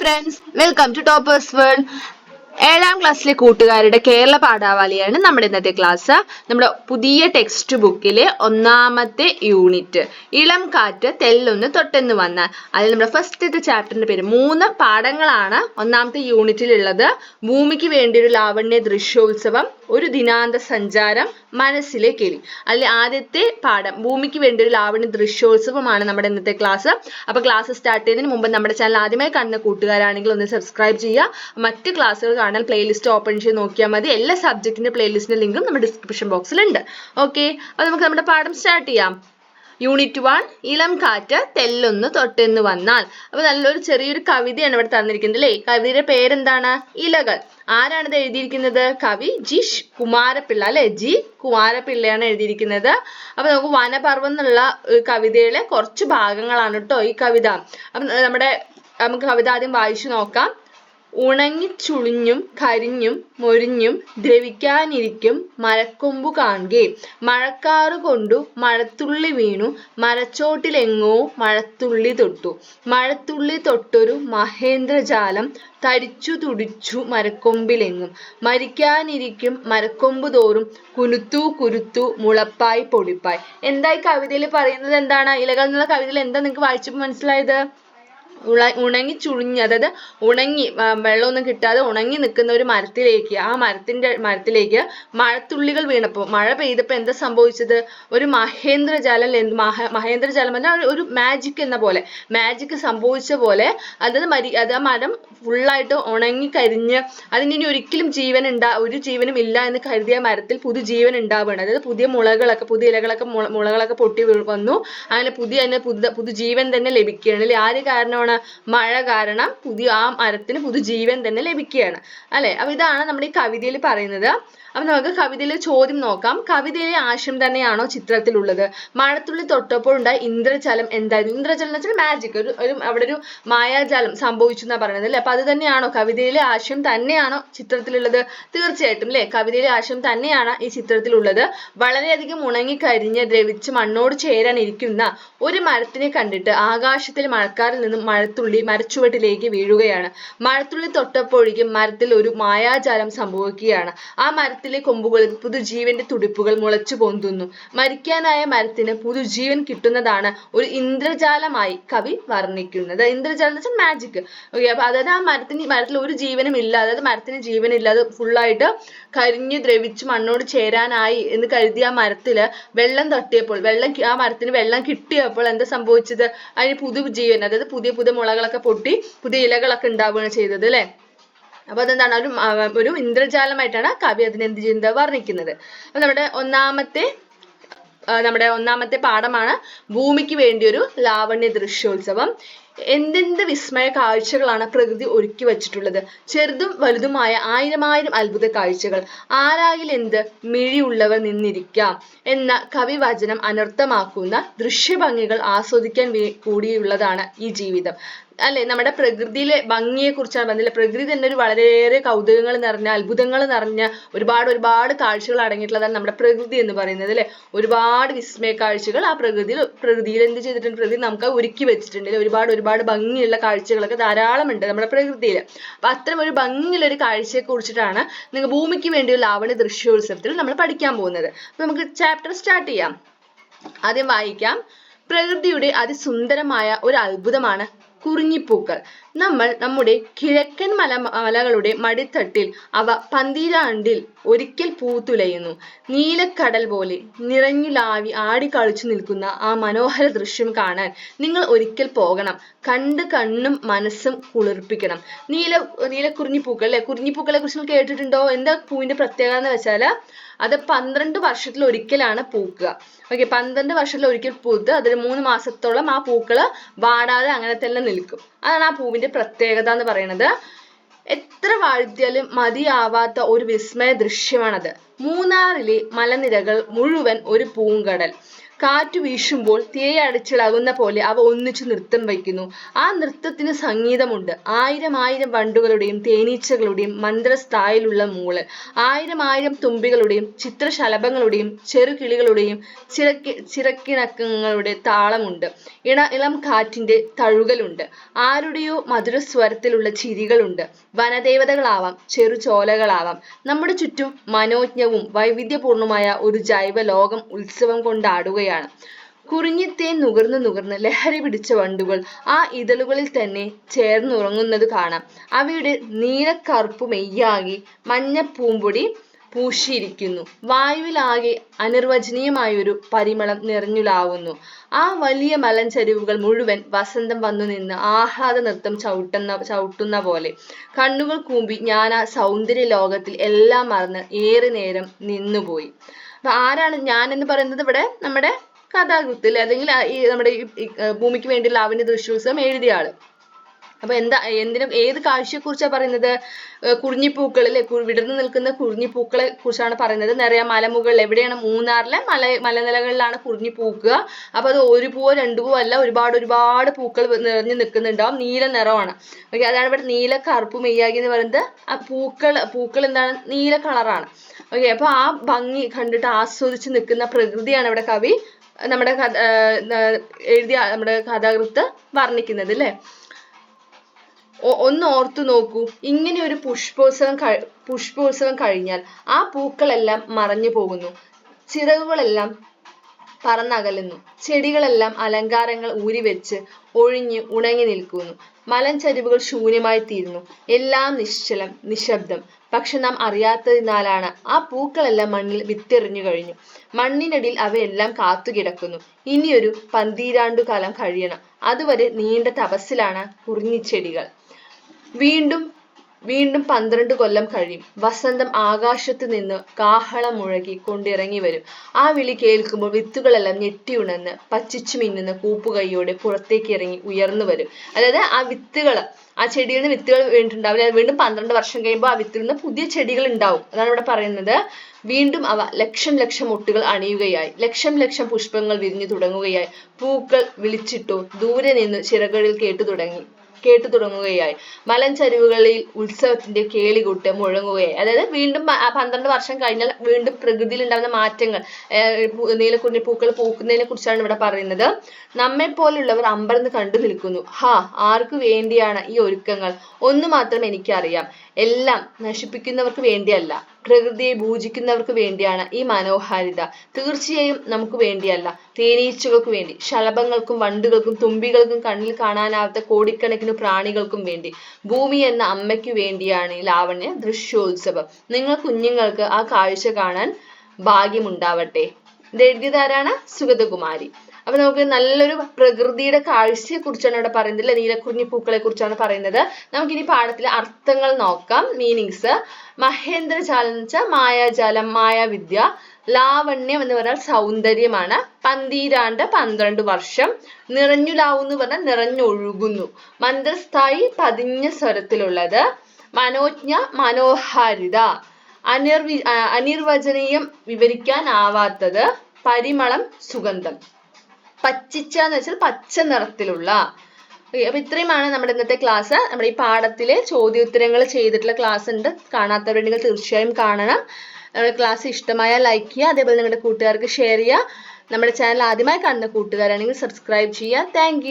friends, welcome to Toppers World. ഏഴാം ക്ലാസ്സിലെ കൂട്ടുകാരുടെ കേരള പാഠാവലിയാണ് നമ്മുടെ ഇന്നത്തെ ക്ലാസ് നമ്മുടെ പുതിയ ടെക്സ്റ്റ് ബുക്കിലെ ഒന്നാമത്തെ യൂണിറ്റ് ഇളം കാറ്റ് തെല്ലൊന്ന് തൊട്ടെന്ന് വന്നാൽ അതിൽ നമ്മുടെ ഫസ്റ്റത്തെ ചാപ്റ്ററിന്റെ പേര് മൂന്ന് പാഠങ്ങളാണ് ഒന്നാമത്തെ യൂണിറ്റിലുള്ളത് ഭൂമിക്ക് വേണ്ടി ഒരു ലാവണ്യ ദൃശ്യോത്സവം ഒരു ദിനാന്ത സഞ്ചാരം മനസ്സിലെ കിളി അതിൽ ആദ്യത്തെ പാഠം ഭൂമിക്ക് വേണ്ടി ഒരു ലാവണ്യ ദൃശ്യോത്സവമാണ് നമ്മുടെ ഇന്നത്തെ ക്ലാസ് അപ്പൊ ക്ലാസ് സ്റ്റാർട്ട് ചെയ്യുന്നതിന് മുമ്പ് നമ്മുടെ ചാനൽ ആദ്യമായി കാണുന്ന കൂട്ടുകാരാണെങ്കിൽ ഒന്ന് സബ്സ്ക്രൈബ് ചെയ്യുക. മറ്റ് ക്ലാസ്സുകൾ കാണാൻ പ്ലേലിസ്റ്റ് ഓപ്പൺ ചെയ്ത് നോക്കിയാൽ മതി. എല്ലാ സബ്ജക്റ്റിന്റെ പ്ലേലിസ്റ്റിന്റെ ലിങ്കും നമ്മുടെ ഡിസ്ക്രിപ്ഷൻ ബോക്സിൽ ഉണ്ട് ഓക്കെ അപ്പോൾ നമുക്ക് നമ്മുടെ പാഠം സ്റ്റാർട്ട് ചെയ്യാം. യൂണിറ്റ് വൺ ഇളം കാറ്റ് തെല്ലൊന്ന് തൊട്ടെന്ന് വന്നാൽ. അപ്പൊ നല്ലൊരു ചെറിയൊരു കവിതയാണ് ഇവിടെ തന്നിരിക്കുന്നത് അല്ലേ? കവിതയുടെ പേരെന്താണ്? ഇലകൾ. ആരാണിത് എഴുതിയിരിക്കുന്നത്? കവി ജി കുമാരപിള്ള അല്ലെ? ജി കുമാരപിള്ളയാണ് എഴുതിയിരിക്കുന്നത്. അപ്പൊ നമുക്ക് വനപർവം എന്നുള്ള കവിതയിലെ കുറച്ച് ഭാഗങ്ങളാണ് കേട്ടോ ഈ കവിത. അപ്പം നമ്മുടെ നമുക്ക് കവിത ആദ്യം വായിച്ചു നോക്കാം. ഉണങ്ങിച്ചുളിഞ്ഞും കരിഞ്ഞും മൊരിഞ്ഞും ദ്രവിക്കാനിരിക്കും മരക്കൊമ്പു കാൺകെ മഴക്കാറു കൊണ്ടു മഴത്തുള്ളി വീണു. മരച്ചോട്ടിലെങ്ങോ മഴത്തുള്ളി തൊട്ടു. മഴത്തുള്ളി തൊട്ടൊരു മഹേന്ദ്രജാലം തരിച്ചു തുടിച്ചു മരക്കൊമ്പിലെങ്ങും. മരിക്കാനിരിക്കും മരക്കൊമ്പ് തോറും കുനുത്തു കുരുത്തു മുളപ്പായി പൊടിപ്പായി എന്താ ഈ കവിതയിൽ പറയുന്നത് എന്താണ്? ഇലകൾ എന്നുള്ള കവിതയിൽ എന്താ നിങ്ങൾക്ക് വായിച്ചപ്പോൾ മനസ്സിലായത്? ഉള ഉണങ്ങി ചുളിഞ്ഞ് അതായത് ഉണങ്ങി വെള്ളമൊന്നും കിട്ടാതെ ഉണങ്ങി നിൽക്കുന്ന ഒരു മരത്തിലേക്ക് ആ മരത്തിന്റെ മരത്തിലേക്ക് മഴത്തുള്ളികൾ വീണപ്പോൾ മഴ പെയ്തപ്പോൾ എന്താ സംഭവിച്ചത്? ഒരു മഹേന്ദ്രജാലം മഹ മഹേന്ദ്രജാലം പറഞ്ഞാൽ ഒരു മാജിക് എന്ന പോലെ മാജിക് സംഭവിച്ച പോലെ അതായത് മരി അത് ആ മരം ഫുള്ളായിട്ട് ഉണങ്ങി കരിഞ്ഞ് അതിന് ഒരിക്കലും ജീവൻ ഉണ്ടാ ഒരു ജീവനും ഇല്ല എന്ന് കരുതിയ മരത്തിൽ പുതുജീവൻ ഉണ്ടാവുകയാണ്. അതായത് പുതിയ മുളകളൊക്കെ പുതിയ ഇലകളൊക്കെ മുള- മുളകളൊക്കെ പൊട്ടി വന്നു. അങ്ങനെ പുതിയ തന്നെ പുതു ജീവൻ തന്നെ ലഭിക്കുകയാണ്. അല്ലെ? ആര് കാരണമാണ് മഴ കാരണം പുതിയ ആ മരത്തിന് പുതുജീവൻ തന്നെ ലഭിക്കുകയാണ്. അല്ലെ? അപ്പൊ ഇതാണ് നമ്മുടെ ഈ കവിതയിൽ പറയുന്നത്. അപ്പൊ നമുക്ക് കവിതയിലെ ചോദ്യം നോക്കാം. കവിതയിലെ ആശയം തന്നെയാണോ ചിത്രത്തിലുള്ളത്? മഴത്തുള്ളി തൊട്ടപ്പോൾ ഉണ്ടായ ഇന്ദ്രജലം എന്തായിരുന്നു? ഇന്ദ്രജലം എന്ന് വെച്ചാൽ മാജിക് ഒരു ഒരു അവിടെ ഒരു മായാജാലം സംഭവിച്ചു എന്നാ പറയുന്നത് അല്ലെ? അപ്പൊ അത് തന്നെയാണോ കവിതയിലെ ആശയം തന്നെയാണോ ചിത്രത്തിലുള്ളത്? തീർച്ചയായിട്ടും അല്ലെ? കവിതയിലെ ആശയം തന്നെയാണ് ഈ ചിത്രത്തിലുള്ളത്. വളരെയധികം ഉണങ്ങി കരിഞ്ഞ് ദ്രവിച്ച് മണ്ണോട് ചേരാൻ ഇരിക്കുന്ന ഒരു മരത്തിനെ കണ്ടിട്ട് ആകാശത്തിൽ മഴക്കാരിൽ നിന്നും മഴത്തുള്ളി മരച്ചുവട്ടിലേക്ക് വീഴുകയാണ്. മഴത്തുള്ളി തൊട്ടപ്പോഴേക്കും മരത്തിൽ ഒരു മായാജാലം സംഭവിക്കുകയാണ്. ആ മരത്തിലെ കൊമ്പുകളിൽ പുതുജീവന്റെ തുടിപ്പുകൾ മുളച്ചു പൊന്തുന്നു. മരിക്കാനായ മരത്തിന് പുതുജീവൻ കിട്ടുന്നതാണ് ഒരു ഇന്ദ്രജാലമായി കവി വർണിക്കുന്നത്. ഇന്ദ്രജാലം എന്ന് വെച്ചാൽ മാജിക് ഓക്കെ അപ്പൊ അതായത് ആ മരത്തിന് മരത്തിൽ ഒരു ജീവനും ഇല്ല. അതായത് മരത്തിന് ജീവനില്ല അത് ഫുള്ളായിട്ട് കരിഞ്ഞു ദ്രവിച്ച് മണ്ണോട് ചേരാനായി എന്ന് കരുതിയ ആ മരത്തിൽ വെള്ളം തട്ടിയപ്പോൾ വെള്ളം ആ മരത്തിന് വെള്ളം കിട്ടിയപ്പോൾ എന്താ സംഭവിച്ചത്? അതിന് പുതു ജീവൻ അതായത് പുതിയ പുതിയ മുളകളൊക്കെ പൊട്ടി പുതിയ ഇലകളൊക്കെ ഉണ്ടാവുകയാണ് ചെയ്തത് അല്ലെ? അപ്പൊ അതെന്താണ്? ഒരു ഒരു ഇന്ദ്രജാലമായിട്ടാണ് കവി അതിനെ എന്ത് ചെയ്യുന്നത്? വർണിക്കുന്നത്. അപ്പൊ നമ്മുടെ ഒന്നാമത്തെ നമ്മുടെ ഒന്നാമത്തെ പാഠമാണ് ഭൂമിക്ക് വേണ്ടി ഒരു ലാവണ്യ ദൃശ്യോത്സവം. എന്തെന്ത് വിസ്മയ കാഴ്ചകളാണ് പ്രകൃതി ഒരുക്കി വച്ചിട്ടുള്ളത്? ചെറുതും വലുതുമായ ആയിരമായിരം അത്ഭുത കാഴ്ചകൾ. ആരായിൽ എന്ത് മിഴിയുള്ളവർ നിന്നിരിക്കാം എന്ന കവിവചനം അനർത്ഥമാക്കുന്ന ദൃശ്യഭംഗികൾ ആസ്വദിക്കാൻ കൂടിയുള്ളതാണ് ഈ ജീവിതം. അല്ലെ നമ്മുടെ പ്രകൃതിയിലെ ഭംഗിയെ കുറിച്ചാണ് പറഞ്ഞത്. പ്രകൃതി തന്നെ ഒരു വളരെയേറെ കൗതുകങ്ങൾ നിറഞ്ഞ അത്ഭുതങ്ങൾ നിറഞ്ഞ ഒരുപാട് ഒരുപാട് കാഴ്ചകൾ അടങ്ങിയിട്ടുള്ളതാണ് നമ്മുടെ പ്രകൃതി എന്ന് പറയുന്നത് അല്ലെ? ഒരുപാട് വിസ്മയ കാഴ്ചകൾ ആ പ്രകൃതിയിൽ പ്രകൃതിയിൽ എന്ത് ചെയ്തിട്ടുണ്ട്? പ്രകൃതി നമുക്ക് ഒരുക്കി വെച്ചിട്ടുണ്ട് ഒരുപാട് ഒരുപാട് ഭംഗിയുള്ള കാഴ്ചകളൊക്കെ ധാരാളം ഉണ്ട് നമ്മുടെ പ്രകൃതിയിൽ. അപ്പൊ അത്തരം ഒരു ഭംഗിയുള്ള ഒരു കാഴ്ചയെ കുറിച്ചിട്ടാണ് നിങ്ങൾ ഭൂമിക്ക് വേണ്ടിയുള്ള ഒരു ദൃശ്യോത്സവത്തിൽ നമ്മൾ പഠിക്കാൻ പോകുന്നത്. അപ്പൊ നമുക്ക് ചാപ്റ്റർ സ്റ്റാർട്ട് ചെയ്യാം. ആദ്യം വായിക്കാം. പ്രകൃതിയുടെ അതിസുന്ദരമായ ഒരു അത്ഭുതമാണ് കുറിഞ്ഞിപ്പൂക്കൾ നമ്മൾ നമ്മുടെ കിഴക്കൻ മല മലകളുടെ മടിത്തട്ടിൽ അവ പന്തിരാണ്ടിൽ ഒരിക്കൽ പൂത്തുലയുന്നു. നീലക്കടൽ പോലെ നിറഞ്ഞുലാവി ആടിക്കളിച്ചു നിൽക്കുന്ന ആ മനോഹര ദൃശ്യം കാണാൻ നിങ്ങൾ ഒരിക്കൽ പോകണം. കണ്ട് കണ്ണും മനസ്സും കുളിർപ്പിക്കണം. നീല നീലക്കുറിഞ്ഞിപ്പൂക്കൾ അല്ലെ? കുറിഞ്ഞിപ്പൂക്കളെ കുറിച്ച് കേട്ടിട്ടുണ്ടോ? എന്താ പൂവിന്റെ പ്രത്യേകത എന്ന് വെച്ചാൽ അത് പന്ത്രണ്ട് വർഷത്തിൽ ഒരിക്കലാണ് പൂക്കുക. ഓക്കെ പന്ത്രണ്ട് വർഷത്തിൽ ഒരിക്കൽ പൂത്ത് അതിൽ മൂന്ന് മാസത്തോളം ആ പൂക്കൾ വാടാതെ അങ്ങനെ തന്നെ നിൽക്കും. അതാണ് ആ പൂവിന്റെ പ്രത്യേകത എന്ന് പറയുന്നത് എത്ര വാഴ്ത്തിയാലും മതിയാവാത്ത ഒരു വിസ്മയ ദൃശ്യമാണത്. മൂന്നാറിലെ മലനിരകൾ മുഴുവൻ ഒരു പൂങ്കടൽ. കാറ്റു വീശുമ്പോൾ തിരയടിച്ചിളകുന്ന പോലെ അവ ഒന്നിച്ചു നൃത്തം വയ്ക്കുന്നു. ആ നൃത്തത്തിന് സംഗീതമുണ്ട്. ആയിരം ആയിരം വണ്ടുകളുടെയും തേനീച്ചകളുടെയും മന്ത്രസ്ഥായിലുള്ള മൂൾ ആയിരം ആയിരം തുമ്പികളുടെയും ചിത്രശലഭങ്ങളുടെയും ചെറുകിളികളുടെയും ചിറക്കി ചിറക്കിണക്കങ്ങളുടെ താളമുണ്ട്. ഇണ ഇളം കാറ്റിന്റെ തഴുകലുണ്ട്. ആരുടെയോ മധുരസ്വരത്തിലുള്ള ചിരികളുണ്ട്. വനദേവതകളാവാം ചെറുചോലകളാവാം. നമ്മുടെ ചുറ്റും മനോജ്ഞവും വൈവിധ്യപൂർണമായ ഒരു ജൈവ ലോകം ഉത്സവം കൊണ്ടാടുകയാണ്. കുറിഞ്ഞിത്തേൻ നുകർന്ന് നുകർന്ന് ലഹരി പിടിച്ച വണ്ടുകൾ ആ ഇതളുകളിൽ തന്നെ ചേർന്നുറങ്ങുന്നത് കാണാം. അവയുടെ നീലക്കറുപ്പ് മെയ്യാകി മഞ്ഞ പൂമ്പൊടി പൂശിയിരിക്കുന്നു. വായുവിലാകെ അനിർവചനീയമായൊരു പരിമളം നിറഞ്ഞുലാവുന്നു. ആ വലിയ മലഞ്ചരിവുകൾ മുഴുവൻ വസന്തം വന്നു നിന്ന് ആഹ്ലാദ നൃത്തം ചവിട്ടുന്ന ചവിട്ടുന്ന പോലെ. കണ്ണുകൾ കൂമ്പി ഞാൻ ആ സൗന്ദര്യ ലോകത്തിൽ എല്ലാം മറന്ന് ഏറെ നേരം നിന്നുപോയി. അപ്പൊ ആരാണ് ഞാൻ എന്ന് പറയുന്നത് ഇവിടെ നമ്മുടെ കഥാകൃത്തിൽ അല്ലെങ്കിൽ ഈ നമ്മുടെ ഈ ഭൂമിക്ക് വേണ്ടി ലാവണ്യ ദൃശ്യോത്സവം എഴുതിയ ആൾ. അപ്പൊ എന്താ എന്തിനും ഏത് കാഴ്ചയെ കുറിച്ചാ പറയുന്നത് കുറിഞ്ഞിപ്പൂക്കൾ അല്ലെ? വിടർന്നു നിൽക്കുന്ന കുറിഞ്ഞിപ്പൂക്കളെ കുറിച്ചാണ് പറയുന്നത്. നിറയെ മലമുകളിൽ എവിടെയാണ്? മൂന്നാറിലെ മല മലനിലകളിലാണ് കുറിഞ്ഞി പൂക്കുക അപ്പൊ അത് ഒരു പൂവോ രണ്ടു പൂവോ അല്ല ഒരുപാട് ഒരുപാട് പൂക്കൾ നിറഞ്ഞു നിൽക്കുന്നുണ്ടാവും. നീല നിറമാണ്. ഓക്കെ അതാണ് ഇവിടെ നീല കറുപ്പ് മെയ്യാകി എന്ന് പറയുന്നത്. ആ പൂക്കൾ പൂക്കൾ എന്താണ്? നീല കളറാണ്. ഓക്കെ അപ്പൊ ആ ഭംഗി കണ്ടിട്ട് ആസ്വദിച്ച് നിൽക്കുന്ന പ്രകൃതിയാണ് ഇവിടെ കവി നമ്മുടെ എഴുതിയ നമ്മുടെ കഥാകൃത്ത് വർണിക്കുന്നത് അല്ലേ ഒന്ന് ഓർത്തു നോക്കൂ ഇങ്ങനെ ഒരു പുഷ്പോത്സവം പുഷ്പോത്സവം കഴിഞ്ഞാൽ ആ പൂക്കളെല്ലാം മറഞ്ഞു പോകുന്നു. ചിറകുകളെല്ലാം പറന്നകലുന്നു. ചെടികളെല്ലാം അലങ്കാരങ്ങൾ ഊരിവെച്ച് ഒഴിഞ്ഞ് ഉണങ്ങി നിൽക്കുന്നു. മലഞ്ചരിവുകൾ ശൂന്യമായി തീരുന്നു. എല്ലാം നിശ്ചലം നിശബ്ദം. പക്ഷെ നാം അറിയാത്തതിനാലാണ് ആ പൂക്കളെല്ലാം മണ്ണിൽ വിത്തെറിഞ്ഞു കഴിഞ്ഞു. മണ്ണിനടിയിൽ അവയെല്ലാം കാത്തുകിടക്കുന്നു. ഇനിയൊരു പന്തീരാണ്ടു കാലം കഴിയണം. അതുവരെ നീണ്ട തപസ്സിലാണ് കുറിഞ്ഞിച്ചെടികൾ വീണ്ടും വീണ്ടും പന്ത്രണ്ട് കൊല്ലം കഴിയും. വസന്തം ആകാശത്ത് നിന്ന് കാഹളം മുഴക്കി കൊണ്ടിറങ്ങി വരും. ആ വിളി കേൾക്കുമ്പോൾ വിത്തുകളെല്ലാം ഞെട്ടിയുണർന്ന് പച്ചിച്ചു മിന്നുന്ന കൂപ്പുകൈയോടെ പുറത്തേക്ക് ഇറങ്ങി ഉയർന്നു വരും. അതായത് ആ വിത്തുകൾ ആ ചെടിയിൽ നിന്ന് വിത്തുകൾ വീണിട്ടുണ്ടാവില്ല. വീണ്ടും പന്ത്രണ്ട് വർഷം കഴിയുമ്പോൾ ആ വിത്തിൽ നിന്ന് പുതിയ ചെടികൾ ഉണ്ടാവും. അതാണ് ഇവിടെ പറയുന്നത്. വീണ്ടും അവ ലക്ഷം ലക്ഷം മുട്ടുകൾ അണിയുകയായി. ലക്ഷം ലക്ഷം പുഷ്പങ്ങൾ വിരിഞ്ഞു തുടങ്ങുകയായി. പൂക്കൾ വിളിച്ചിട്ടു ദൂരെ നിന്ന് ചിറകളിൽ കേട്ടു തുടങ്ങി. കേട്ടു തുടങ്ങുകയായി. മലഞ്ചരിവുകളിൽ ഉത്സവത്തിന്റെ കേളികൂട്ട് മുഴങ്ങുകയായി. അതായത് വീണ്ടും പന്ത്രണ്ട് വർഷം കഴിഞ്ഞാൽ വീണ്ടും പ്രകൃതിയിൽ ഉണ്ടാകുന്ന മാറ്റങ്ങൾ നീലക്കുറിഞ്ഞി പൂക്കൾ പൂക്കുന്നതിനെ കുറിച്ചാണ് ഇവിടെ പറയുന്നത്. നമ്മെ പോലുള്ളവർ അമ്പരന്ന് കണ്ടു നിൽക്കുന്നു. ഹാ ആർക്കു വേണ്ടിയാണ് ഈ ഒരുക്കങ്ങൾ? ഒന്നു മാത്രം എനിക്കറിയാം. എല്ലാം നശിപ്പിക്കുന്നവർക്ക് വേണ്ടിയല്ല. പ്രകൃതിയെ പൂജിക്കുന്നവർക്ക് വേണ്ടിയാണ് ഈ മനോഹാരിത. തീർച്ചയായും നമുക്ക് വേണ്ടിയല്ല. തേനീച്ചകൾക്ക് വേണ്ടി ശലഭങ്ങൾക്കും വണ്ടുകൾക്കും തുമ്പികൾക്കും കണ്ണിൽ കാണാനാവാത്ത കോടിക്കണക്കിന് പ്രാണികൾക്കും വേണ്ടി ഭൂമി എന്ന അമ്മയ്ക്ക് വേണ്ടിയാണ് ഈ ലാവണ്യ ദൃശ്യോത്സവം. നിങ്ങൾ കുഞ്ഞുങ്ങൾക്ക് ആ കാഴ്ച കാണാൻ ഭാഗ്യമുണ്ടാവട്ടെ. ഇത് എഴുതിയതാരാണ്? സുഗതകുമാരി. അപ്പൊ നമുക്ക് നല്ലൊരു പ്രകൃതിയുടെ കാഴ്ചയെ കുറിച്ചാണ് ഇവിടെ പറയുന്നത് അല്ലെ? നീലക്കുറിഞ്ഞി പൂക്കളെ കുറിച്ചാണ് പറയുന്നത്. നമുക്കിനി പാഠത്തിലെ അർത്ഥങ്ങൾ നോക്കാം. മീനിങ്സ് മഹേന്ദ്രജാലം എന്ന് വെച്ചാൽ മായാജാലം മായാവിദ്യ ലാവണ്യം എന്ന് പറഞ്ഞാൽ സൗന്ദര്യമാണ്. പന്തീരാണ്ട് പന്ത്രണ്ട് വർഷം. നിറഞ്ഞുലാവു എന്ന് പറഞ്ഞാൽ നിറഞ്ഞൊഴുകുന്നു. മന്ത്രസ്ഥായി പതിഞ്ഞ സ്വരത്തിലുള്ളത്. മനോജ്ഞ മനോഹാരിത. അനിർവി അനിർവചനീയം വിവരിക്കാനാവാത്തത് പരിമളം സുഗന്ധം. പച്ചിച്ച എന്ന് വെച്ചാൽ പച്ച നിറത്തിലുള്ള. Okay, അപ്പൊ ഇത്രയുമാണ് നമ്മുടെ ഇന്നത്തെ ക്ലാസ്. നമ്മുടെ ഈ പാഠത്തിലെ ചോദ്യോത്തരങ്ങൾ ചെയ്തിട്ടുള്ള ക്ലാസ് ഉണ്ട്. കാണാത്തവരുണ്ടെങ്കിൽ തീർച്ചയായും കാണണം. നമ്മുടെ ക്ലാസ് ഇഷ്ടമായാൽ ലൈക്ക് ചെയ്യുക. അതേപോലെ നിങ്ങളുടെ കൂട്ടുകാർക്ക് ഷെയർ ചെയ്യുക. നമ്മുടെ ചാനൽ ആദ്യമായി കാണുന്ന കൂട്ടുകാരാണെങ്കിൽ സബ്സ്ക്രൈബ് ചെയ്യുക. താങ്ക്